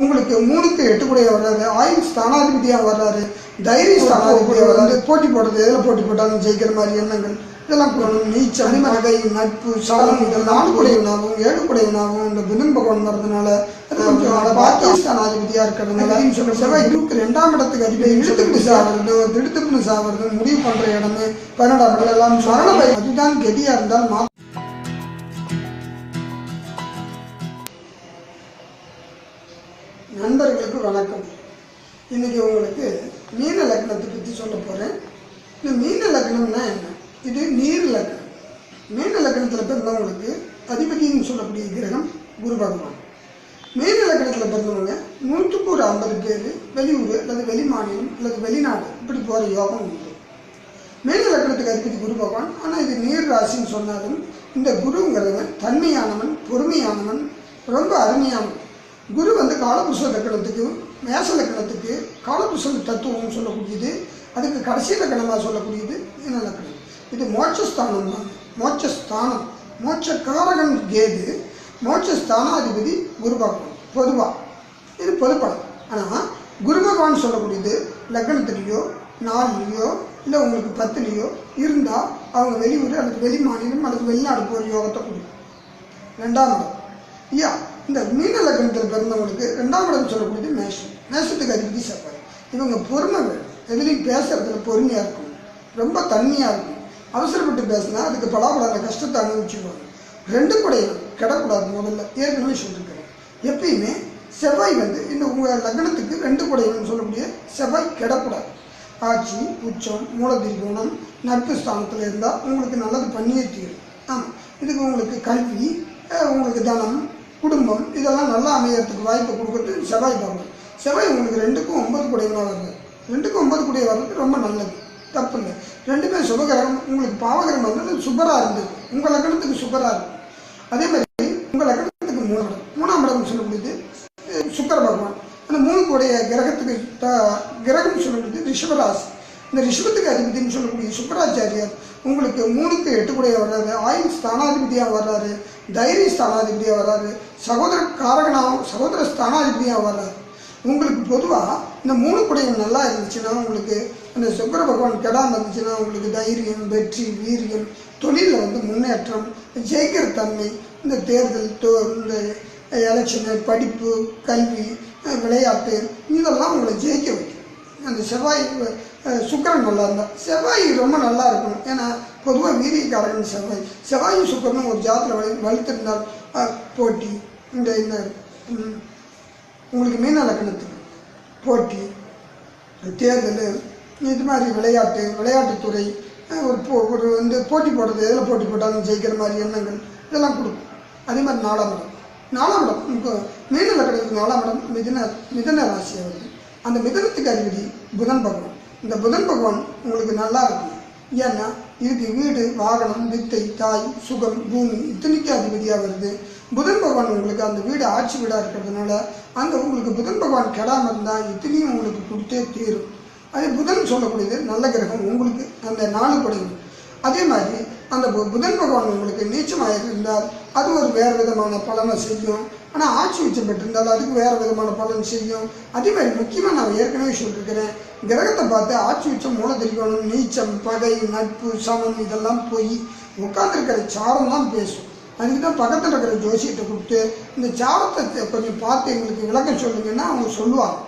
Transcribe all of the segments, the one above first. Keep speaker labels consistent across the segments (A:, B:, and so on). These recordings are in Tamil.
A: உங்களுக்கு மூணுக்கு எட்டு கூட வர்றாரு ஆயுள் ஸ்தானாதிபதியா வர்றாரு தைரிய ஸ்தானாதிபதியா வர்றாரு. போட்டி போடுறது எதில் போட்டி போட்டாலும் ஜெயிக்கிற மாதிரி எண்ணங்கள் இதெல்லாம் போகணும் நீச்சல் வகை நட்பு சாலம் இதெல்லாம் நாலு குடையனாகவும் ஏழு குடையனாகவும் இந்த புதன் பகவான் வர்றதுனால கொஞ்சம் அதை பாக்கிய ஸ்தானாதிபதியா இருக்கிறதுனால செவ்வாய் இருபத்தி ரெண்டாம் இடத்துக்கு அதிபதி இழுத்துக்கிட்டு சாவது திடுத்துப்புன்னு சாவது முடிவு பண்ற இடமே பன்னெண்டாம் எல்லாம் பயம் அதுதான் கதியா இருந்தால் நண்பர்களுக்கு வணக்கம். இன்னைக்கு உங்களுக்கு மீன லக்னத்தை பற்றி சொல்ல போகிறேன் இந்த மீன லக்னம்னா என்ன? இது நீர் லக்னம். மீன லக்னத்தில் பிறந்தவங்களுக்கு அதிபதினு சொல்லக்கூடிய கிரகம் குரு பகவான். மீன லக்னத்தில் பிறந்தவங்க நூற்றுக்கு ஒரு ஐம்பது பேர் வெளியூர் அல்லது வெளி மாநிலம் அல்லது வெளிநாடு இப்படி போகிற யோகம் உண்டு. மீன லக்னத்துக்கு அதிபதி குரு பகவான். ஆனால் இது நீர் ராசின்னு சொன்னாலும் இந்த குருங்கிறவன் தன்மையானவன் பொறுமையானவன் ரொம்ப அருமையானவன். குரு வந்து காலபுருஷ லக்கணத்துக்கு மேச லக்கணத்துக்கு காலபுருஷ தத்துவம் சொல்லக்கூடியது அதுக்கு கடைசி லக்கணமாக சொல்லக்கூடியது என்ன லக்கணம். இது மோட்சஸ்தானம் தான் மோட்சஸ்தானம். மோட்சக்காரகன் கேது மோட்சஸ்தானாதிபதி குரு பகவான். பொதுவாக இது பொதுப்படம். ஆனால் குரு பகவான் சொல்லக்கூடியது லக்னத்துலேயோ நாலுலேயோ இல்லை உங்களுக்கு பத்துலேயோ இருந்தால் அவங்க வெளியூர் அல்லது வெளி மாநிலம் அல்லது வெளிநாடு போகிற யோகத்தை கொடுக்கும். ரெண்டாம் இடம். ஐயா இந்த மீன லக்னத்தில் பிறந்தவங்களுக்கு ரெண்டாம் இடம் சொல்லக்கூடியது மேஷம். மேஷத்துக்கு அதிபதி செவ்வாய். இவங்க பொறுமை வேணும். எதுலேயும் பேசுறதுல பொறுமையாக இருக்கும் ரொம்ப தன்மையாக இருக்கும் அவசரப்பட்டு பேசினா அதுக்கு பலாபலான கஷ்டத்தை அனுபவிச்சுக்குவாங்க. ரெண்டு குடையும் கிடக்கூடாது முதல்ல. ஏற்கனவே சொல்லியிருக்கிறேன். எப்பயுமே செவ்வாய் வந்து இந்த உங்கள் லக்னத்துக்கு ரெண்டு குடையம்னு சொல்லக்கூடிய செவ்வாய் கிடக்கூடாது. ஆட்சி உச்சம் மூலதிரிகோணம் நட்பு ஸ்தானத்தில் இருந்தால் உங்களுக்கு நல்லது பண்ணியே தீரும். ஆமாம் இதுக்கு உங்களுக்கு கல்வி உங்களுக்கு தனம் குடும்பம் இதெல்லாம் நல்லா அமையறதுக்கு வாய்ப்பை கொடுக்கறது செவ்வாய் பகவான். செவ்வாய் உங்களுக்கு ரெண்டுக்கும் ஒன்பது குடையவனாக வருது ரெண்டுக்கும் ஒன்பது குடைய வர்றது ரொம்ப நல்லது. தப்பு இல்லை ரெண்டுமே சுபகிரகம். உங்களுக்கு பாவகிரகம் வந்து சுபராக இருந்தது. உங்கள் லக்கணத்துக்கு சுபராக இருக்கும் அதே மாதிரி உங்கள் லக்கணத்துக்கு மூணாம் இடம் மூணாம் இடம் சொல்லக்கூடியது சுக்கர பகவான். அந்த மூணு கூடைய கிரகத்துக்கு த கிரகம் சொல்லக்கூடியது ரிஷபராசி இந்த ரிஷபத்துக்கு அதிபதினு சொல்லக்கூடிய சுக்கராச்சாரியார் உங்களுக்கு மூணுக்கு எட்டு கூடைய வர்றாரு. ஆயுள் ஸ்தானாதிபதியாக வர்றாரு. தைரிய ஸ்தானாதிபதியாக வர்றாரு. சகோதர காரகனாகவும் சகோதர ஸ்தானாதிபதியாக வர்றாரு. உங்களுக்கு பொதுவாக இந்த மூணு குடையும் நல்லா இருந்துச்சுன்னா உங்களுக்கு அந்த சுக்கர பகவான் கெடாமல் இருந்துச்சுன்னா உங்களுக்கு தைரியம் வெற்றி வீரியம் தொழிலில் வந்து முன்னேற்றம் ஜெயிக்கிற தன்மை இந்த தேர்தல் தோ இந்த எலெக்ஷனு படிப்பு கல்வி விளையாட்டு இதெல்லாம் உங்களை ஜெயிக்க வைக்கும். அந்த செவ்வாய் சுக்கரன் நல்லா இருந்தால் செவ்வாய் ரொம்ப நல்லா இருக்கணும். ஏன்னா பொதுவாக வீரியக்காரன் செவ்வாய். செவ்வாயும் சுக்கரனும் ஒரு ஜாத்திரை வலி வலுத்திருந்தால் போட்டி இந்த இந்த உங்களுக்கு மீன லக்கணத்துக்கு போட்டி தேர்தல் இது மாதிரி விளையாட்டு விளையாட்டுத்துறை ஒரு போ ஒரு வந்து போட்டி போடுறது எதில் போட்டி போட்டாலும் ஜெயிக்கிற மாதிரி எண்ணங்கள் இதெல்லாம் கொடுக்கும். அதே மாதிரி நாலாம் இடம். நாலாம் இடம் இப்போ மீன லக்கணத்துக்கு நாலாம் இடம் மிதன மிதன ராசியாக வருது அந்த மிதனத்துக்கு அதிபதி புதன் பகவான். இந்த புதன் பகவான் உங்களுக்கு நல்லா இருக்கும் ஏன்னா இதுக்கு வீடு வாகனம் வித்தை தாய் சுகம் பூமி இத்தனைக்கு அதிபதியாக வருது. புதன் பகவான் உங்களுக்கு அந்த வீடு ஆட்சி வீடாக இருக்கிறதுனால அந்த உங்களுக்கு புதன் பகவான் கெடாமல் இருந்தால் இத்தனையும் உங்களுக்கு கொடுத்தே தீரும். அதே புதன் சொல்லக்கூடியது நல்ல கிரகம் உங்களுக்கு அந்த நாலு குடையும் அதே மாதிரி அந்த பு- புதன் பகவான் உங்களுக்கு நீச்சமாக இருந்தால் அது ஒரு வேறு விதமான பலனை செய்யும். ஆனால் ஆட்சி உச்சம் பெற்றிருந்தால் அதுக்கு வேறு விதமான பலன் செய்யும். அதே மாதிரி முக்கியமாக நான் ஏற்கனவே சொல்லியிருக்கிறேன் கிரகத்தை பார்த்து ஆட்சி உச்சம் மூலத்திரிகோணம் நீச்சம் பகை நட்பு சமம் இதெல்லாம் போய் உட்காந்துருக்கிற சாரம் தான் பேசும். அதுக்கு தான் பக்கத்தில் இருக்கிற ஜோசியத்தை கொடுத்து இந்த சாரத்தை கொஞ்சம் பார்த்து எங்களுக்கு விளக்கம் சொல்லுங்கன்னா அவங்க சொல்லுவாங்க.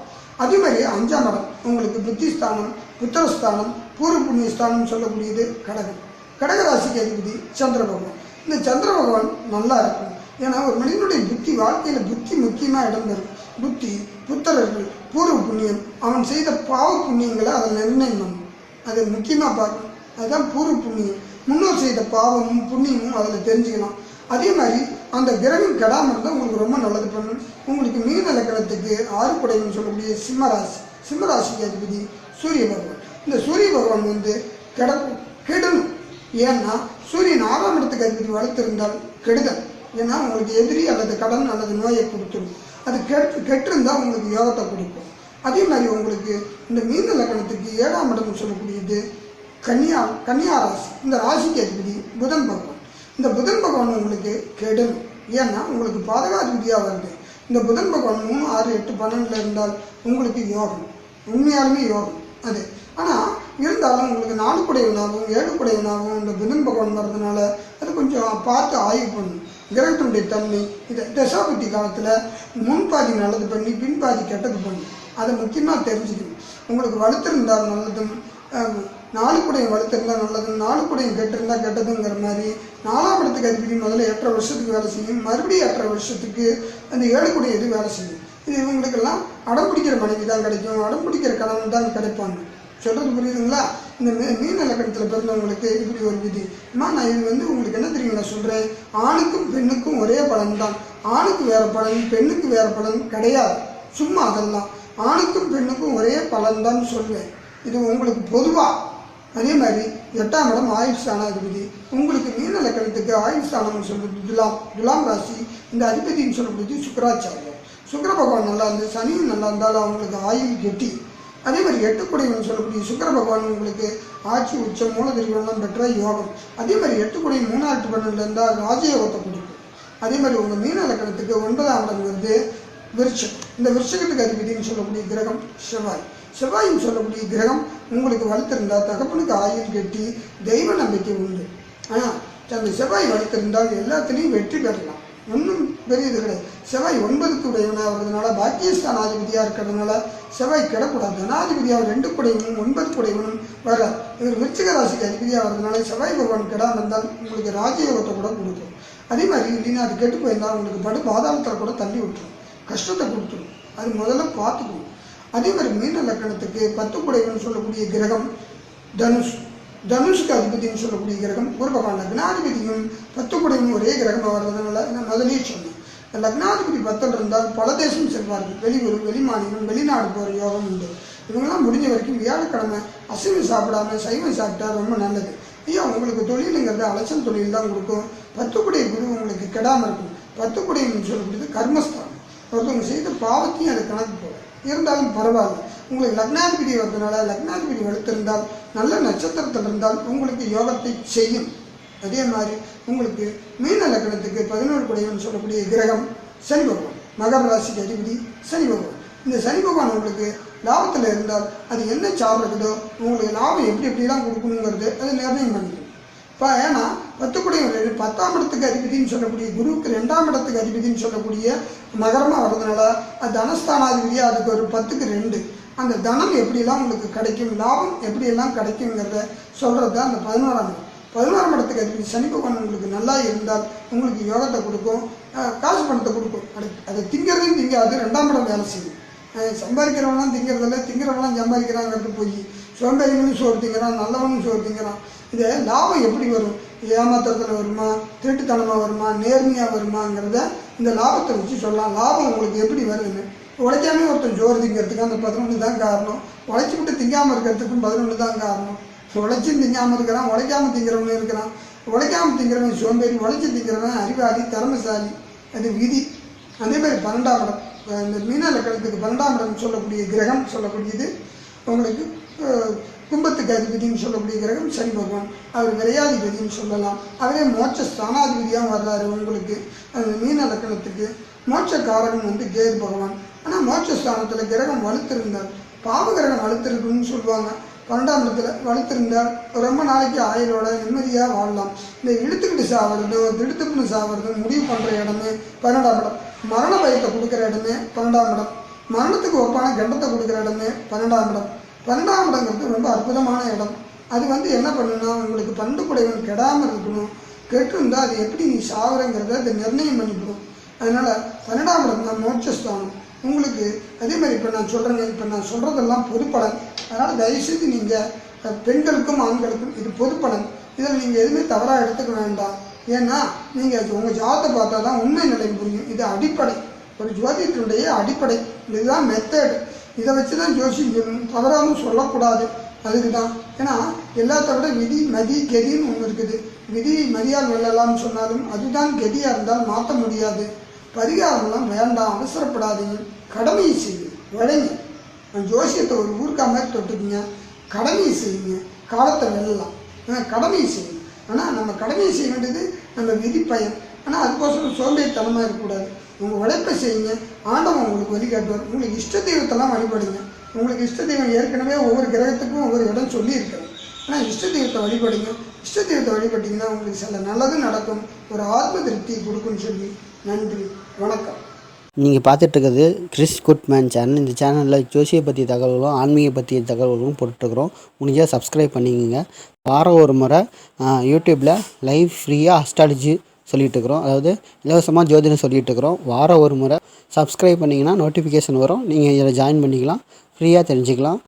A: அதே மாதிரி அஞ்சாம் இடம் உங்களுக்கு புத்திஸ்தானம் புத்திரஸ்தானம் பூர்வ புண்ணியஸ்தானம் சொல்லக்கூடியது கடகம். கடகராசிக்கு அதிபதி சந்திர பகவான். இந்த சந்திர பகவான் நல்லா இருக்கும். ஏன்னா ஒரு மனிதனுடைய புத்தி வாழ்க்கையில் புத்தி முக்கியமாக இடம் பெறும் புத்தி புத்தரர்கள் பூர்வ புண்ணியம் அவன் செய்த பாவ புண்ணியங்களை அதில் நிர்ணயம் பண்ணும் அது முக்கியமாக பார்க்கணும் அதுதான் பூர்வ புண்ணியம். முன்னோர் செய்த பாவமும் புண்ணியமும் அதில் தெரிஞ்சுக்கலாம். அதே மாதிரி அந்த கிரகம் கெடாமல் இருந்தால் உங்களுக்கு ரொம்ப நல்லது. பண்ணும் உங்களுக்கு மீன லக்கணத்துக்கு ஆறுபடைன்னு சொல்லக்கூடிய சிம்மராசி சிம்மராசிக்கு அதிபதி சூரிய பகவான். இந்த சூரிய பகவான் வந்து கெட கெடணும். ஏன்னா சூரியன் ஆறாம் இடத்துக்கு அதிபதி வளர்த்திருந்தால் கெடுதல். ஏன்னா உங்களுக்கு எதிரி அல்லது கடன் அல்லது நோயை கொடுத்துரும் அது கெட்டு கெட்டிருந்தால் உங்களுக்கு யோகத்தை கொடுக்கும். அதே மாதிரி உங்களுக்கு இந்த மீன லக்கணத்துக்கு ஏழாம் இடம் சொல்லக்கூடியது கன்னியா கன்னியா ராசி. இந்த ராசிக்கு அதிபதி புதன் பகவான். இந்த புதன் பகவான் உங்களுக்கு கெடும். ஏன்னா உங்களுக்கு பாதகாதிபதியாக வருது. இந்த புதன் பகவான் மூணு ஆறு எட்டு பன்னெண்டில் இருந்தால் உங்களுக்கு யோகம். உண்மையாலுமே யோகம். அது. ஆனால் இருந்தாலும் உங்களுக்கு நாலு குடையவனாகவும் ஏழு குடையவனாகவும் இந்த புதன் பகவான் வர்றதுனால கொஞ்சம் பார்த்து ஆய்வு பண்ணணும் கிரகத்தினுடைய தன்மை இதை தசாபதி காலத்தில் முன்பாதி நல்லது பண்ணி பின்பாதி கெட்டது பண்ணி அதை முக்கியமாக தெரிஞ்சுக்கணும். உங்களுக்கு வலுத்திருந்தால் நல்லதும் நாலு கூடையும் வலுத்திருந்தால் நல்லதும் நாலு கூடையும் கெட்டிருந்தால் கெட்டதுங்கிற மாதிரி நாலாம் இடத்துக்கு அதிபதி முதல்ல எட்டரை வருஷத்துக்கு வேலை செய்யும். மறுபடியும் எட்டரை வருஷத்துக்கு அந்த ஏழு குடை இது வேலை செய்யும்? இது இவங்களுக்கெல்லாம் அடம் பிடிக்கிற மனைவி தான் கிடைக்கும். அடம் பிடிக்கிற கணவன் தான் கிடைப்பாங்க. சொல்கிறது புரியுதுங்களா? இந்த மீன மீன் பிறந்தவங்களுக்கு இப்படி ஒரு விதி. அம்மா நான் இது வந்து உங்களுக்கு என்ன தெரியுங்களா சொல்கிறேன் ஆணுக்கும் பெண்ணுக்கும் ஒரே பலன் தான் ஆணுக்கு வேறு பலன் பெண்ணுக்கு வேறு பலன் கிடையாது. சும்மா அதெல்லாம். ஆணுக்கும் பெண்ணுக்கும் ஒரே பலன் தான் சொல்வேன். இது உங்களுக்கு பொதுவாக அதே மாதிரி எட்டாம் இடம் ஆயுஷ் ஸ்தானாதிபதி உங்களுக்கு மீன லக்கணத்துக்கு ஆயுஷ் ஸ்தானம் சொல்றது துலாம். துலாம் ராசி இந்த அதிபதின்னு சொல்லக்கூடியது சுக்கராச்சாரியம். சுக்கர பகவான் நல்லா இருந்து சனியும் நல்லா இருந்தாலும் அவங்களுக்கு ஆயுள் கெட்டி. அதே மாதிரி எட்டுக்குடைவன் சொல்லக்கூடிய சுக்கிர பகவான் உங்களுக்கு ஆட்சி உச்சம் மூலதிரிவெல்லாம் பெற்ற யோகம். அதே மாதிரி எட்டுக்குடை மூணாட்டு பன்னெண்டு இருந்தால் ராஜயோகத்தை கொடுக்கும் அதே மாதிரி உங்கள் மீன லக்கணத்துக்கு ஒன்பதாம் இடம் வருது விருட்சம் இந்த விருட்சகத்துக்கு அதிபதினு சொல்லக்கூடிய கிரகம் செவ்வாய். செவ்வாயின்னு சொல்லக்கூடிய கிரகம் உங்களுக்கு வலுத்திருந்தால் தகப்பனுக்கு ஆயுள் கட்டி தெய்வ நம்பிக்கை உண்டு. ஆனால் அந்த செவ்வாய் வலுத்திருந்தால் எல்லாத்துலேயும் வெற்றி பெறலாம். ஒன்றும் பெரிய இது கிடையாது. செவ்வாய் ஒன்பதுக்கு உடையவனாக இருக்கிறதுனால பாக்கியஸ்தான் ஆதிபதியாக இருக்கிறதுனால செவ்வாய் கிடக்கூடாது. தனாதிபதியாக ரெண்டு குடையவனும் ஒன்பது குடையவனும் வர இவர் விருச்சிக ராசிக்கு அதிபதியாக வர்றதுனால செவ்வாய் பகவான் கிடாமல் இருந்தால் உங்களுக்கு ராஜயோகத்தை கூட கொடுக்கும். அதே மாதிரி இல்லைன்னா அது கெட்டு போயிருந்தால் உங்களுக்கு படு பாதாளத்தில் கூட தள்ளி விட்டுரும். கஷ்டத்தை கொடுத்துரும். அது முதல்ல பார்த்துக்கணும். அதே மாதிரி மீன லக்கணத்துக்கு பத்து குடைவன் சொல்லக்கூடிய கிரகம் தனுஷ். தனுஷுக்கு அதிபதினு சொல்லக்கூடிய கிரகம் குரு பகவான் லக்னாதிபதியும் பத்து ஒரே கிரகமாக வர்றதுனால நான் முதலே சொன்னேன் லக்னாதிபதி பத்தில் இருந்தால் பல தேசம் செல்வார்கள். வெளியூர் வெளிமாநிலம் வெளிநாடு போகிற யோகம் உண்டு. இவங்கெல்லாம் முடிஞ்ச வரைக்கும் வியாழக்கிழமை அசைவம் சாப்பிடாம சைவம் சாப்பிட்டா ரொம்ப நல்லது. ஐயா உங்களுக்கு தொழிலுங்கிறது அலைச்சல் தொழில் தான் கொடுக்கும். பத்துக்குடைய குரு உங்களுக்கு கெடாமல் இருக்கும். பத்துக்குடைன்னு சொல்லக்கூடியது கர்மஸ்தானம். ஒருத்தவங்க செய்த பாவத்தையும் அது கணக்கு போகும் இருந்தாலும் பரவாயில்ல. உங்களுக்கு லக்னாதிபதி வந்ததுனால லக்னாதிபதி வலுத்திருந்தால் நல்ல நட்சத்திரத்தில் இருந்தால் உங்களுக்கு யோகத்தை செய்யும். அதே மாதிரி உங்களுக்கு மீன லக்னத்துக்கு பதினோரு குடையவன் சொல்லக்கூடிய கிரகம் சனி பகவான் மகர ராசிக்கு அதிபதி சனி பகவான். இந்த சனி பகவான் உங்களுக்கு லாபத்தில் இருந்தால் அது என்ன சாப்பிட்றதோ உங்களுக்கு லாபம் எப்படி எப்படிலாம் கொடுக்கணுங்கிறது அது நிர்ணயம் பண்ணிடும் இப்போ ஏன்னா பத்துக்குடைய பத்தாம் இடத்துக்கு அதிபதினு சொல்லக்கூடிய குருவுக்கு ரெண்டாம் இடத்துக்கு அதிபதினு சொல்லக்கூடிய மகரமாக வர்றதுனால அது தனஸ்தானாதிபதியாக அதுக்கு ஒரு பத்துக்கு ரெண்டு. அந்த தனம் எப்படிலாம் உங்களுக்கு கிடைக்கும் லாபம் எப்படியெல்லாம் கிடைக்குங்கிறத சொல்கிறது தான் அந்த பதினோராம் இடம். பதினோராம் இடத்துக்கு அதிபதி சனி பகவான் உங்களுக்கு நல்லா இருந்தால் உங்களுக்கு யோகத்தை கொடுக்கும் காசு பணத்தை கொடுக்கும். அது அதை திங்கிறதையும் திங்காது ரெண்டாம் இடம் வேலை செய்யும். சம்பாதிக்கிறவனாம் திங்கிறதில்ல திங்கிறவனாம் சம்பாதிக்கிறாங்கிறது போய் சோம்பேறிகளும் சோறு திங்கிறான் நல்லவனும் சோறு திங்கிறான். இது லாபம் எப்படி வரும்? ஏமாத்திரத்தில் வருமா? திருட்டுத்தனமாக வருமா? நேர்மையாக வருமாங்கிறத இந்த லாபத்தை வச்சு சொல்லலாம். லாபம் உங்களுக்கு எப்படி வருதுன்னு? உழைக்காமே ஒருத்தன் ஜோர் திங்கிறதுக்கு அந்த பதினொன்று தான் காரணம். உழைச்சி விட்டு திங்காமல் இருக்கிறதுக்கும் பதினொன்று தான் காரணம். உழைச்சும் திங்காமல் இருக்கிறான் உழைக்காமல் திங்கிறவனும் இருக்கிறான். உழைக்காமல் திங்கிறவன் சோம்பேறி உழைச்சி திங்கிறவன் அறிவாதி திறமைசாலி. அது விதி. அதே மாதிரி பன்னெண்டாம் இடம் இந்த மீன லக்கணத்துக்கு பன்னெண்டாம் இடம் சொல்லக்கூடிய கிரகம் சொல்லக்கூடியது. உங்களுக்கு அஹ், அதிபதினு சொல்லக்கூடிய கிரகம் சனி பகவான். அவர் விரையாதிபதினு சொல்லலாம். அவரே மோட்ச ஸ்தானாதிபதியாக வர்றாரு உங்களுக்கு. அந்த மீன லக்கணத்துக்கு. மோட்ச காரகம் வந்து கேது பகவான். ஆனால் மோட்ச ஸ்தானத்தில் கிரகம் வலுத்திருந்தார். பாவகிரகம் வலுத்திருக்குன்னு சொல்லுவாங்க. பன்னெண்டாம் இடத்துல வலுத்திருந்தால் ரொம்ப நாளைக்கு ஆயுளோட நிம்மதியாக வாழலாம். இந்த இழுத்துக்கிட்டு சாவறது திடுத்துப்புன்னு சாவறது முடிவு பண்ணுற இடமே பன்னெண்டாம் இடம். மரண பயத்தை கொடுக்குற இடமே பன்னெண்டாம் இடம். மரணத்துக்கு ஒப்பான கண்டத்தை கொடுக்குற இடமே பன்னெண்டாம் இடம். பன்னெண்டாம் இடங்கிறது ரொம்ப அற்புதமான இடம். அது வந்து என்ன பண்ணுன்னா உங்களுக்கு பண்டு குடைவன் கெடாமல் இருக்கணும். கெட்டிருந்தா அது எப்படி நீ சாவறங்கிறத அது நிர்ணயம் பண்ணிக்கணும். அதனால் பன்னெண்டாம் இடம் தான் மோட்சஸ்தானம். உங்களுக்கு அதே மாதிரி இப்போ நான் சொல்கிறேங்க இப்போ நான் சொல்கிறதெல்லாம் பொதுப்படன் அதனால் தயவுசெய்து நீங்கள் பெண்களுக்கும் ஆண்களுக்கும் இது பொதுப்படன் இதில் நீங்கள் எதுவுமே தவறாக எடுத்துக்க வேண்டாம். ஏன்னா நீங்கள் உங்கள் ஜாதத்தை பார்த்தா தான் உண்மை நிலை புரியும். இது அடிப்படை. ஒரு ஜோதிடத்தினுடைய அடிப்படை. இதுதான் மெத்தட் இதை வச்சு தான் ஜோசியம் சொல்லணும் தவறாகவும் சொல்லக்கூடாது. அதுக்கு தான் ஏன்னா எல்லாத்த விட விதி மதி கதின்னு ஒன்று இருக்குது. விதி மதியால் வெல்லலாம்னு சொன்னாலும் அதுதான் கதியாக இருந்தால் மாற்ற முடியாது. பரிகாரம்லாம் வேண்டாம் அவசரப்படாதீங்க. கடமையை செய்யுங்க. உழைங்க ஜோசியத்தை ஒரு ஊருக்கா மாதிரி தொட்டுக்குங்க. கடமையை செய்யுங்க. காலத்தை வெல்லலாம். ஆ, கடமையை செய்யுங்க. ஆனால் நம்ம கடமையை செய்ய வேண்டியது நம்ம விதி பயன். ஆனால் அதுக்கோசரம் சோம்பேறித்தனமாக இருக்கக்கூடாது. உங்கள் உழைப்பை செய்யுங்க. ஆண்டவன் உங்களுக்கு வழிகாட்டுவார் உங்களுக்கு இஷ்ட தெய்வத்தெல்லாம் வழிபடுங்க. உங்களுக்கு இஷ்ட தெய்வம் ஏற்கனவே ஒவ்வொரு கிரகத்துக்கும் ஒவ்வொரு இடம் சொல்லியிருக்கிறோம் ஆனால் இஷ்ட தெய்வத்தை வழிபடுங்க. இஷ்ட தெய்வத்தை வழிபட்டிங்கன்னா உங்களுக்கு சில நல்லது நடக்கும். ஒரு ஆத்ம திருப்தி கொடுக்கும்னு சொல்லி நன்றி. வணக்கம்.
B: நீங்கள் பார்த்துட்டு கிறிஸ் குட்மேன் சேனல். இந்த சேனலில் ஜோசியை பற்றிய தகவல்களும் ஆன்மீக பற்றிய தகவல்களும் போட்டுருக்குறோம் முடிஞ்சால் சப்ஸ்கிரைப் பண்ணிக்கோங்க. வாரம் ஒரு முறை யூடியூப்பில் லைவ் ஃப்ரீயாக அஸ்ட்ராலஜி சொல்லிகிட்டு இருக்கிறோம் அதாவது இலவசமாக ஜோதிடம் சொல்லிகிட்டு இருக்கிறோம் வாரம் ஒரு முறை சப்ஸ்கிரைப் பண்ணிங்கன்னா நோட்டிஃபிகேஷன் வரும். நீங்கள் இதில் ஜாயின் பண்ணிக்கலாம். ஃப்ரீயாக தெரிஞ்சுக்கலாம்.